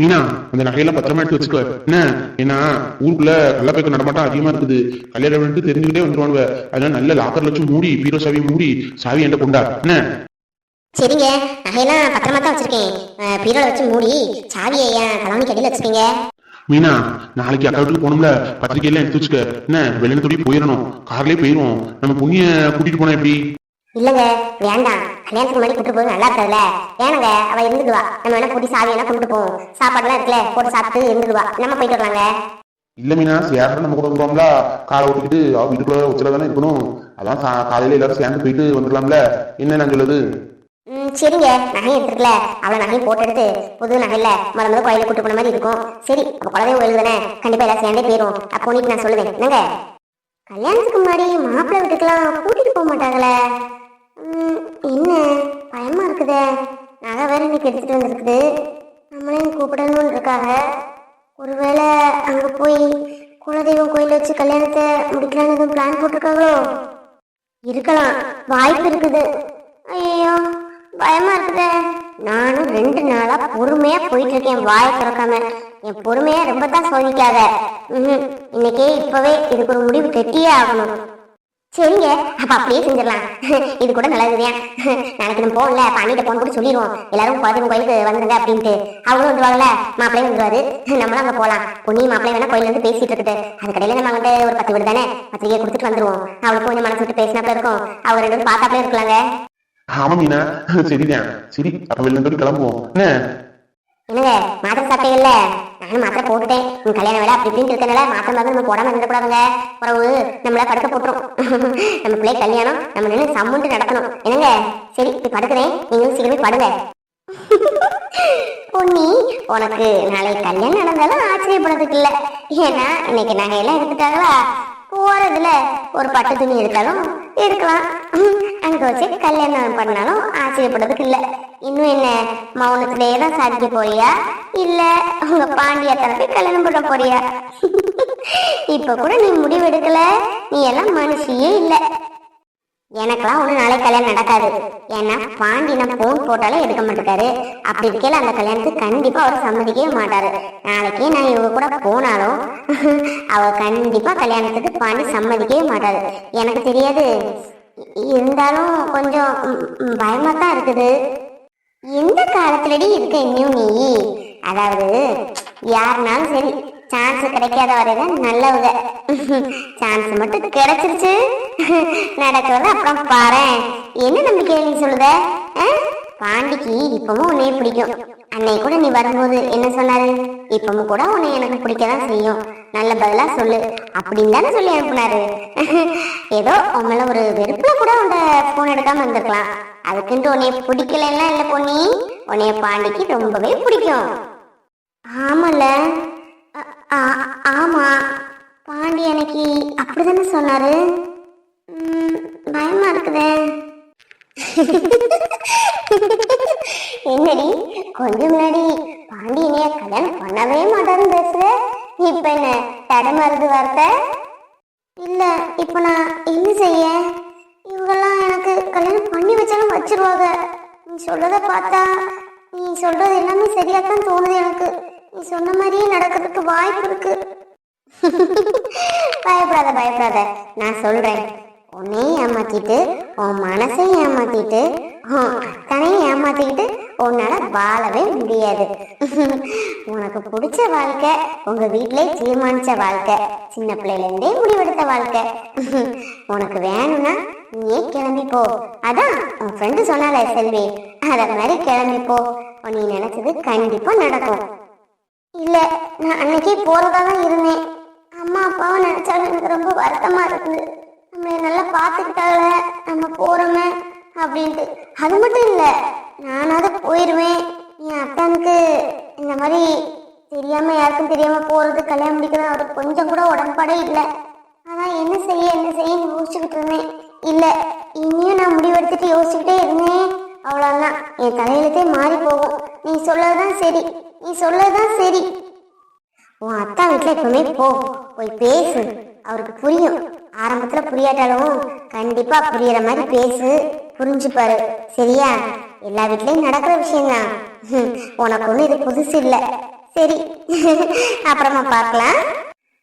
மீனா அந்த நகையெல்லாம் பத்திரமா எடுத்து வச்சுக்கோ. என்ன? ஏன்னா ஊருக்குள்ள கள்ளப்பைக்கு நடமாட்டம் அதிகமா இருக்குது. கல்யாணம் பண்ணிட்டு தெரிஞ்சுக்கிட்டே வந்துருவானுவ. அதனால நல்ல லாக்கர்ல வச்சு மூடி பீரோ சாவி மூடி சாவி என்கிட்ட கொண்டா. என்ன? சரிங்க. நகையெல்லாம் பத்திரமா தான் வச்சிருக்கேன். பீரோல வச்சு மூடி சாவியை என் கடியில் வச்சிருக்கீங்க மீனா நாளைக்கு அக்கா வீட்டுக்கு போகணும்ல. பத்திரிக்கையெல்லாம் எடுத்து வச்சுக்க. என்ன? வெள்ளனத்தோடி போயிடணும். கார்லயே போயிரும் நம்ம புண்ணிய கூட்டிட்டு போனா எப்படி? இல்லங்க வேண்டாம். கல்யாணத்துக்கு முன்னாடி கூட்டு போது நல்லா இருக்காதுல்ல. வேணாங்க அவ இருந்துக்குவா நம்ம வேணா பூட்டி சாவி வேணா கொண்டு போவோம். சாப்பாடுலாம் இருக்குல்ல போட்டு சாப்பிட்டு இருந்துக்குவா நம்ம போயிட்டு வரலாங்க. இல்ல மீனா சேர நம்ம கூட வந்துருவோம்ல காரை ஓட்டிக்கிட்டு அவ வீட்டுக்குள்ள உச்சல தானே இருக்கணும். அதான் காலையில எல்லாரும் சேர்ந்து போயிட்டு வந்துடலாம்ல. என்ன நான் சொல்லுது சரிங்க. நகை எடுத்துருக்கல. அவளை நகையும் போட்டு எடுத்து புது நகையில முத முத கோயிலுக்கு கூட்டு போன மாதிரி இருக்கும். சரி அப்ப குழந்தையும் கோயில் தானே? கண்டிப்பா எல்லாம் சேர்ந்தே போயிரும் அப்போ நான் சொல்லுவேன். என்னங்க? கல்யாணத்துக்கு முன்னாடி மாப்பிள்ளை வீட்டுக்கெல்லாம் கூட்டிட்டு போக மாட்டாங்களே? என்ன? பயமா இருக்குதே. நகை வேற இன்னைக்கு எடுத்துட்டு வந்திருக்குது. நம்மளையும் கூப்பிடணும்னு இருக்காங்க ஒருவேளை அங்க போய் குலதெய்வம் கோயில வச்சு கல்யாணத்தை முடிக்கலான்னு எதுவும் பிளான் போட்டிருக்காங்களோ? இருக்கலாம். வாய்ப்பு இருக்குது. ஐயோ பயமா இருக்குதே. நானும் ரெண்டு நாளா பொறுமையா போயிட்டு இருக்கேன் வாயை திறக்காம. என் பொறுமையா ரொம்ப தான் சோதிக்காத. இன்னைக்கே இப்பவே இதுக்கு ஒரு முடிவு கட்டியே ஆகணும். சரிங்க அப்ப அப்படியே செஞ்சிடலாம். இது கூட நல்லதுதான் நாளைக்கு நம்ம போகல பாண்டிட்ட போன் கூட சொல்லிடுவோம். எல்லாரும் குழந்தைங்க கோயிலுக்கு வந்துருங்க அப்படின்ட்டு. அவங்களும் வந்துருவாங்கல்ல மாப்பிளையும் வந்துருவாரு. நம்மளும் அங்க போலாம். பொண்ணி மாப்பிள்ளை வேணா கோயில்ல இருந்து பேசிட்டு இருக்குது. அது கடையில நம்ம அங்கிட்ட ஒரு பத்து வீடு தானே? பத்திரிக்கை கொடுத்துட்டு வந்துருவோம். அவளுக்கு கொஞ்சம் மனசு விட்டு பேசினாப்ல இருக்கும். அவங்க ரெண்டு பேரும் பார்த்தாப்ல இருக்கலாங்க. ஆமா மீனா. சரிதான். சரி அப்ப வெள்ளந்தோடி கிளம்புவோம். என்ன? என்னங்க மாத்திரை சாப்பிட்டீங்கல்ல? நானும் மாத்திரை போட்டுட்டேன் உங்க கல்யாண வேலை அப்படி இப்படின்னு இருக்கனால மாத்திரை மாதிரி நம்ம போடாம இருந்துடக்கூடாதுங்க. பிறகு நம்மள படுக்க போட்டுரும். நம்ம பிள்ளை கல்யாணம் நம்ம நின்று சம்முன்ட்டு நடக்கணும் என்னங்க? சரி இப்படி படுக்கிறேன். நீங்களும் சீக்கிரமே படுங்க. பொன்னி உனக்கு நாளை கல்யாணம் நடந்தாலும் ஆச்சரியப்படுறதுக்கு இல்ல. ஏன்னா இன்னைக்கு நகையெல்லாம் எடுத்துட்டாங்களா? போறதுல ஒரு பட்டு துணி எடுத்தாலும் எடுக்கலாம். அங்க வச்சு கல்யாணம் பண்ணாலும் ஆச்சரியப்படுறதுக்கு இல்ல. இன்னும் என்ன மௌனத்திலேயே தான் சாதிக்க போறியா? இல்ல உங்க பாண்டியா தரப்பி கல்யாணம் பண்ண போறியா? இப்ப கூட நீ முடிவு எடுக்கல. நீ எல்லாம் மனுஷியே இல்ல. எனக்கெல்லாம் ஒரு நாளைக்கு கல்யாணம் நடக்காது. ஏன்னா பாண்டி போன் போட்டாலே எடுக்க மாட்டேக்காரு அப்படி இருக்கையில அந்த கல்யாணத்துக்கு கண்டிப்பா அவர் சம்மதிக்கவே மாட்டாரு. நாளைக்கே நான் இவங்க கூட போனாலும் அவர் கண்டிப்பா கல்யாணத்துக்கு பாண்டி சம்மதிக்கவே மாட்டாரு. எனக்கு தெரியாது. இருந்தாலும் கொஞ்சம் பயமா தான் இருக்குது. எந்த காலத்துலடி இருக்க இன்னும் நீ? அதாவது யாருனாலும் சரி சான்ஸ் கிடைக்காத வரைதான் நல்லவங்க. சான்ஸ் மட்டும் கிடைச்சிருச்சு. நடக்கிறத அப்புறம் பாரு என்ன நம்பிக்கை நீ சொல்லுத? பாண்டிக்கு இப்பவும் உன்னைய பிடிக்கும். அன்னை கூட நீ வரும்போது என்ன சொன்னாரு? இப்பவும் கூட உன்னை எனக்கு பிடிக்கதான் செய்யும். நல்ல பதிலா சொல்லு. அப்படின்னு தானே சொல்லி அனுப்புனாரு. ஏதோ உன் ஒரு வெறுப்புல கூட உன்ட போன் எடுக்காம இருந்திருக்கலாம். அதுக்குன்ட்டு உன்னைய பிடிக்கலன்னா இல்ல பொண்ணி உன்னைய பாண்டிக்கு ரொம்பவே பிடிக்கும். ஆமால ஆ- ஆமா. பாண்டி எனக்கு அப்படிதானே சொன்னாரு? பயமா இருக்குதே. என்னடி கொஞ்சம் முன்னாடி பாண்டி கல்யாணம் பண்ணவே மாட்டாருன்னு பேசுற? இப்ப என்ன தடமாறுது வார்த்தை? இல்ல இப்ப நான் என்ன செய்ய? இவங்கெல்லாம் எனக்கு கல்யாணம் பண்ணி வச்சாலும் வச்சிருவாங்க. நீ சொல்றத பார்த்தா நீ சொல்றது எல்லாமே சரியா தான் தோணுது எனக்கு. நீ சொன்ன மாதிரியே நடக்கிறதுக்கு வாய்ப்பு இருக்கு. பயப்படாத பயப்படாத. நான் சொல்றேன். உன்னையும் ஏமாத்திட்டு உன் மனசையும் ஏமாத்திட்டு அத்தனையும் ஏமாத்திக்கிட்டு உன்னால வாழவே முடியாது. உனக்கு பிடிச்ச வாழ்க்கை உங்க வீட்டிலே தீர்மானிச்ச வாழ்க்கை சின்ன பிள்ளையில இருந்தே முடிவெடுத்த வாழ்க்கை. உனக்கு வேணும்னா நீயே கிளம்பி போ. அதான் உன் ஃப்ரெண்டு சொன்னால செல்வி அத மாதிரி கிளம்பி போ. நீ நினைச்சது கண்டிப்பா நடக்கும். இல்ல நான் அன்னைக்கே போறதா தான் இருந்தேன். அம்மா அப்பாவை நினைச்சாலும் எனக்கு ரொம்ப வருத்தமா இருக்குது நல்லா பார்த்துக்கிட்டால நம்ம போறோமே அப்படின்ட்டு. அது மட்டும் இல்லை நானாவது போயிடுவேன் என் அத்தானுக்கு இந்த மாதிரி தெரியாமல் யாருக்கும் தெரியாமல் போகிறது கல்யாணம் முடிக்கிறது அவருக்கு கொஞ்சம் கூட உடன்பாடே இல்லை. ஆனால் என்ன செய்ய என்ன செய்ய யோசிச்சுக்கிட்டு இருந்தேன். இல்லை இனியும் நான் முடிவெடுத்துட்டு யோசிச்சுக்கிட்டே இருந்தேன். அவ்வளோதான் என் தலையெழுத்தே மாறி போகும். நீ சொல்லதான் சரி. நீ சொல்லதான் சரி. உன் அத்தா வீட்டில் எப்பவுமே போ. போய் பேசு. அவருக்கு புரியும். ஆரம்பத்துல புரியாட்டாலும் கண்டிப்பா புரியுற மாதிரி பேசு புரிஞ்சுப்பாரு. சரியா? எல்லா வீட்லயும் நடக்கிற விஷயம்தான். உனக்கு ஒண்ணு இது புதுசு இல்ல. சரி அப்புறமா பார்க்கலாம்.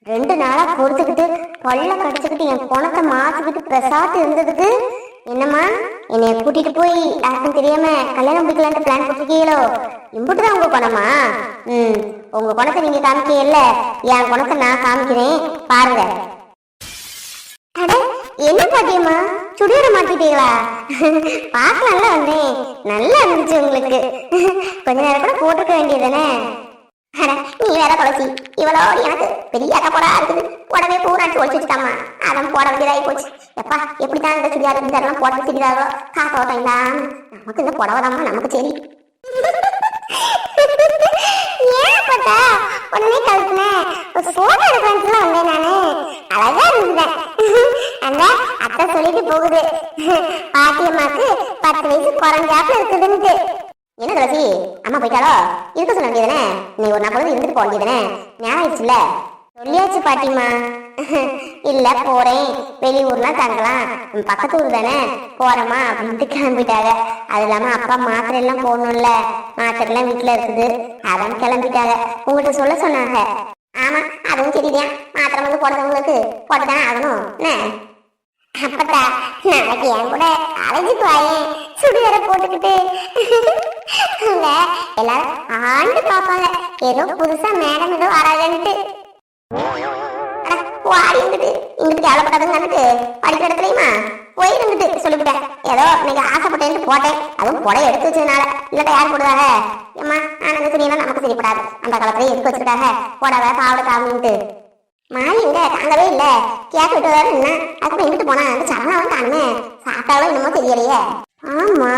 ரெண்டு நாளா பொறுத்துக்கிட்டு பல்ல கடிச்சுக்கிட்டு என் பணத்தை மாத்திக்கிட்டு பிரசாத்து இருந்ததுக்கு என்னம்மா? என்னை கூட்டிட்டு போய் யாருக்கும் தெரியாம கல்யாணம் முடிக்கலான்ட்டு பிளான் போட்டிருக்கீங்களோ? இம்புட்டுதான் உங்க பணமா ம் உங்க பணத்தை நீங்க காமிக்கல என் பணத்தை நான் காமிக்கிறேன். பாருங்க. அட என்ன பாட்டியம்மா சுடியோட மாத்திட்டீங்களா? நல்லா வந்தேன் நல்லா இருந்துச்சு உங்களுக்கு. கொஞ்ச நேரம் கூட போட்டுக்க வேண்டியதானே நீ வேற தொலைச்சி இவ்வளோ எனக்கு பெரிய அக்கப்படா இருக்குது. உடனே பூராட்டி ஒழிச்சு வச்சுட்டாமா அதான் போட வேண்டியதாகி போச்சு. எப்பா எப்படித்தான் இந்த சுடியார் இதெல்லாம் போட்டு வச்சுக்கிறாங்களோ காசு ஓட்டம் நமக்கு இந்த புடவைதாம்மா நமக்கு சரி. ஏன் பார்த்தா? உடனே கழுத்துனேன் ஒரு போட்டோ வந்தேன் நானு. அழகா அந்த அத்தை சொல்லிட்டு போகுது. பாட்டியம்மாக்கு பத்து வயசு குறைஞ்சாப்புல இருக்குதுன்ட்டு என்ன துளசி? அம்மா போயிட்டாலோ இருக்க சொல்ல வேண்டியதுனே நீ ஒரு நாள் இருந்துட்டு போக வேண்டியதுனே ஞாபகம் சொல்லியாச்சு பாட்டிம்மா இல்ல போறேன். வெளியூர்லாம் தங்கலாம். உன் பக்கத்து ஊர் தானே? போறேம்மா அப்படின்ட்டு கிளம்பிட்டாங்க. அது இல்லாம அப்பா மாத்திரை எல்லாம் போடணும்ல. மாத்திரை எல்லாம் வீட்டுல இருக்குது. அதான் கிளம்பிட்டாங்க. உங்ககிட்ட சொல்ல சொன்னாங்க. ஆமா அதுவும் சரிதான் மாத்திரை வந்து போடுறவங்களுக்கு போட்டுதானே ஆகணும். என்ன? அப்பத்தா நாளைக்கு என் கூட காலேஜுக்கு வாயேன் சுடிதார போட்டுக்கிட்டு. அங்க எல்லாரும் ஆண்டு பார்ப்பாங்க. ஏதோ புதுசா மேடம் ஏதோ வராதுன்ட்டு அட, வாடி இருந்துட்டு. இங்கிட்டு கேவலப்பட்டதுங்கன்னுட்டு படிக்கிற இடத்துலயுமா? போயிருந்துட்டு சொல்லிவிட்டேன் ஏதோ இன்னைக்கு ஆசைப்பட்டேன்னு போட்டேன். அதுவும் புடைய எடுத்து வச்சதுனால. இல்லாட்ட யார் போடுவாங்க? ஏம்மா நான் அந்த துணியெல்லாம் நமக்கு சரிப்படாது. அந்த காலத்துல எதுக்கு வச்சுக்கிட்டாங்க புடவை பாவடை காமின்ட்டு மாலி இங்க தாங்கவே இல்ல. கேட்க விட்டு வேற என்ன அதுக்கு இங்கிட்டு போனா அந்த சரணாவும் காணுமே. சாப்பிட்டாலும் என்னமோ தெரியலையே. ஆமா.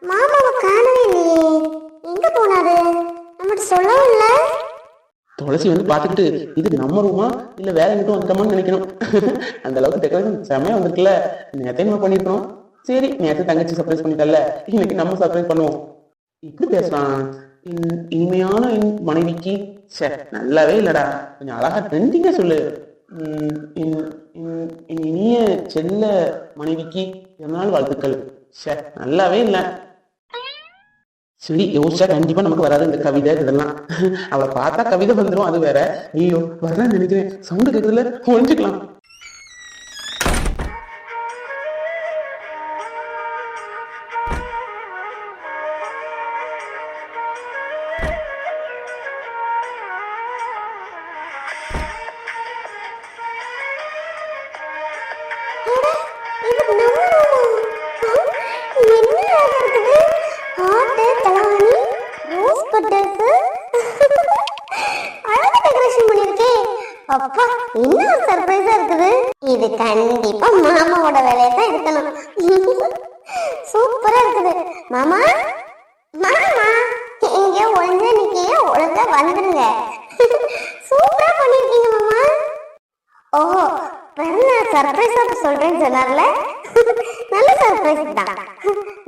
மாமாவை காணவே இல்லையே எங்க போனாரு? நம்மகிட்ட சொல்லவும் இல்ல. துளசி வந்து பார்த்துக்கிட்டு இது நம்ம ரூமா? இல்ல வேற எங்கிட்டும் வந்துட்டோமான்னு நினைக்கணும். அந்த அளவுக்கு டெக்கரேஷன் செமையா வந்திருக்குல்ல. நேரத்தை நம்ம பண்ணிருக்கோம் சரி நேரத்தை தங்கச்சி சர்ப்ரைஸ் பண்ணிட்டல. இன்னைக்கு நம்ம சர்ப்ரைஸ் பண்ணுவோம். இப்படி பேசலாம். இன்- இனிமையான மனைவிக்கு ச்சே நல்லாவே இல்லடா. கொஞ்சம் அழகா ட்ரெண்டிங்கா சொல்லு. உம், என் இனிய செல்ல மனைவிக்கு என்னால் வாழ்த்துக்கள்? ச்சே நல்லாவே இல்லை. சரி யோசிச்சா கண்டிப்பா நமக்கு வராது இந்த கவிதை இதெல்லாம். அவளை பார்த்தா கவிதை வந்துடும் அது வேற. ஐயோ வரலன்னு நினைக்கிறேன். சவுண்டு கேட்கறதுல ஒழிஞ்சுக்கலாம் அப்பா இன்னும் சர்ப்ரைஸா இருக்குது. இது கண்டிப்பா மாமாவோட வேலையை தான் இருக்கணும் சூப்பரா இருக்குது. மாமா மாமா இங்க ஒழுங்கா நிக்கிய ஒழுங்கா வந்துருங்க. சூப்பரா பண்ணிருக்கீங்க மாமா. ஓ பிறந்தநாள் சர்ப்ரைஸா சொல்றேன்னு சொன்னார்ல? நல்ல சர்ப்ரைஸ் தான்.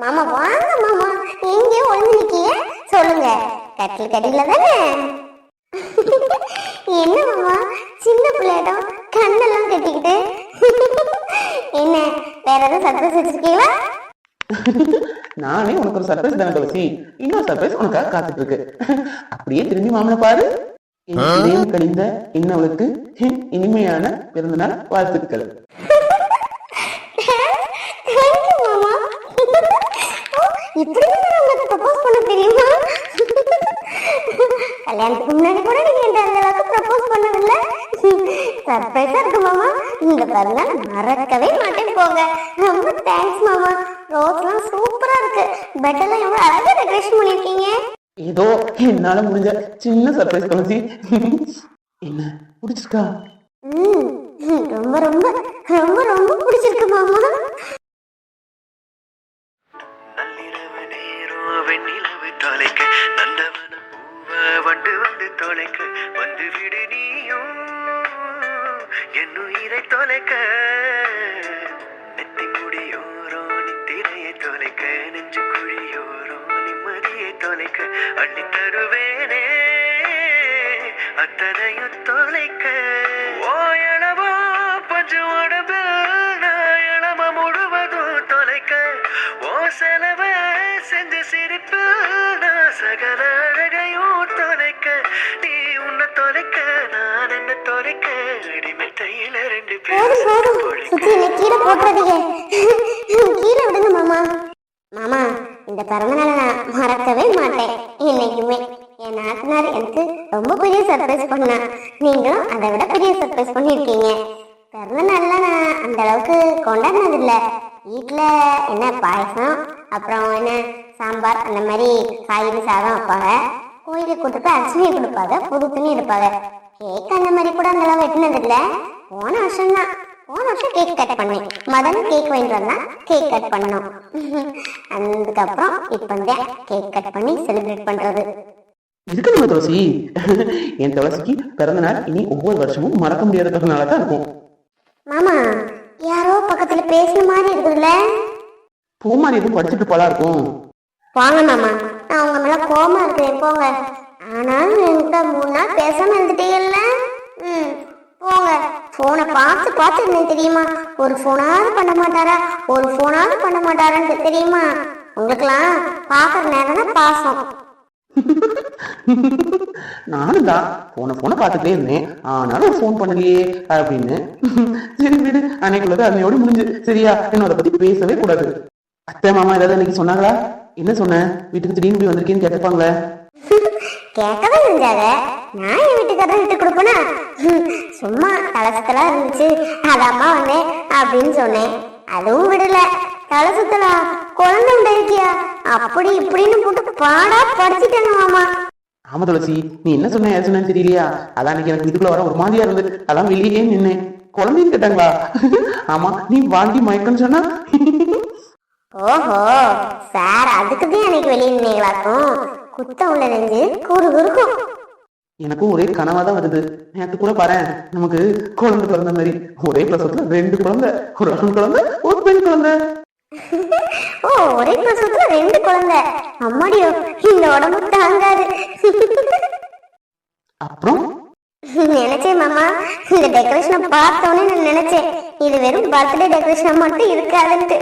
மாமா வாங்க மாமா. எங்க ஒளிஞ்சு நிக்கிய சொல்லுங்க. கட்டில் கட்டில தானே? என்ன சர்ப்ரைஸ் வச்சிருக்கீங்களா நானே உனக்கு ஒரு சர்ப்ரைஸ் தானே துளசி இன்னொரு சர்ப்ரைஸ் உனக்காக காத்துட்டு இருக்கு. அப்படியே திரும்பி மாமனை பாரு. இதயம் கழிந்த இன்னவளுக்கு இனிமையான பிறந்தநாள் வாழ்த்துக்கள். இப்படி உங்களுக்கு ப்ரப்போஸ் பண்ண தெரியுமா? கல்யாணத்துக்கு முன்னாடி கூட நீங்க அந்த அளவுக்கு ப்ரப்போஸ் பண்ணதில்ல சர்ப்ரைஸா இருக்கு மாமா. இந்த பிறந்தநாள் மறக்கவே மாட்டேன் போங்க. ரொம்ப தேங்க்ஸ் மாமா. ரோஸ்லாம் சூப்பரா இருக்கு. பெட்டெல்லாம் எவ்வளவு அழகா டெக்கரேஷன் பண்ணிருக்கீங்க. ஏதோ என்னால முடிஞ்ச சின்ன சர்ப்ரைஸ் துளசி என்ன பிடிச்சிருக்கா? ரொம்ப ரொம்ப ரொம்ப அள்ளி தருவேனே அத்தனையும் தொலைக்க. ஓயளவோ பஞ்சு உடம்பு நாயளம முழுவதும் தொலைக்க. ஓ செலவ செஞ்சு சிரிப்பு நான் சகல அழகையும் தொலைக்க. தொலைக்க நான் என்ன தொலைக்க. அடிமெத்தையில ரெண்டு பேரும் கீழே போட்டுறதீங்க. கீழே விடுங்க மாமா. மாமா இந்த பிறந்தநாளை நான் அர்ச்சனை கொடுப்பாங்க புது துணி எடுப்பாங்க. கேக் அந்த மாதிரி கூட அந்த அளவு வெட்டினது இல்ல போன வருஷம் தான். போன வருஷம் கேக் கட் பண்ணேன். மதன் கேக் வாங்கிட்டு வந்தா கேக் கட் பண்ணோம் அதுக்கப்புறம் இப்போ கேக் கட் பண்ணி செலிப்ரேட் பண்றது. இதுக்கு நம்ம துளசி. என் துளசிக்கு பிறந்த நாள் இனி ஒவ்வொரு வருஷமும் மறக்க முடியாத தான் இருக்கும். மாமா யாரோ பக்கத்துல பேசுன மாதிரி இருக்குதுல்ல? பூமாரி எதுவும் படிச்சுட்டு போலா இருக்கும். போங்க மாமா. நான் உங்க மேல கோமா இருக்கிறேன் போங்க. ஆனாலும் என்கிட்ட மூணு நாள் பேசாம இருந்துட்டீங்கல்ல? ம் போங்க. போனை பார்த்து பார்த்து என்ன தெரியுமா? ஒரு ஃபோனாவது பண்ண மாட்டாரா? ஒரு ஃபோனாவது பண்ண மாட்டாரான்னு தெரியுமா? உங்களுக்கெல்லாம் பார்க்குற நேரம் தான் பாசம். நானும் தான் போன போன பார்த்துட்டே இருந்தேன். ஆனாலும் ஒரு ஃபோன் பண்ணலையே அப்படின்னு. சரி வீடு அன்னைக்குள்ளது அன்னையோட முடிஞ்சு. சரியா என்னோட பத்தி பேசவே கூடாது. அத்தை மாமா ஏதாவது அன்னைக்கு சொன்னாங்களா? என்ன சொன்ன? வீட்டுக்கு திடீர்னு போய் வந்திருக்கேன்னு கேட்டுப்பாங்களே கேட்கவே செஞ்சாங்க நான் என் வீட்டுக்காரர் விட்டு கொடுப்பேனா? சும்மா தலசத்தலா இருந்துச்சு. அதாம்மா வந்தேன் அப்படின்னு சொன்னேன். அதுவும் விடல. தலை சுத்தலா குழந்தை உண்டா இருக்கியா அப்படி இப்படின்னு போட்டு பாடா படிச்சுட்டாங்க மாமா. ஆமா துளசி நீ என்ன சொன்ன ஏது சொன்னேன்னு தெரியலையா? அதான் எனக்கு இதுக்குள்ள வர ஒரு மாதிரியா இருந்தது. அதான் வெளியே நின்னேன். குழந்தைன்னு கேட்டாங்களா? ஆமா நீ வாங்கி மயக்கம்னு சொன்னா? ஓஹோ சார் அதுக்கு தான் அன்னைக்கு வெளியே நின்னீங்களாக்கும். குத்தம் உள்ள நெஞ்சு கூறு குறுக்கும் எனக்கும் ஒரே கனவா தான் வருது. நேற்று கூட பாரு நமக்கு குழந்தை பிறந்த மாதிரி. ஒரே பிரசவத்துல ரெண்டு குழந்தை ஒரு ஆண் குழந்தை ஒரு பெண் குழந்தை ஓ ஒரே பிரசவத்துல ரெண்டு குழந்தை அம்மாடியோ இந்த உடம்பு தாங்காது. அப்புறம்? நினைச்சேன் மாமா. இந்த டெக்கரேஷனை பார்த்தோன்னே நான் நினைச்சேன். இது வெறும் பர்த்டே டெக்கரேஷன் மட்டும் இருக்காதுன்ட்டு.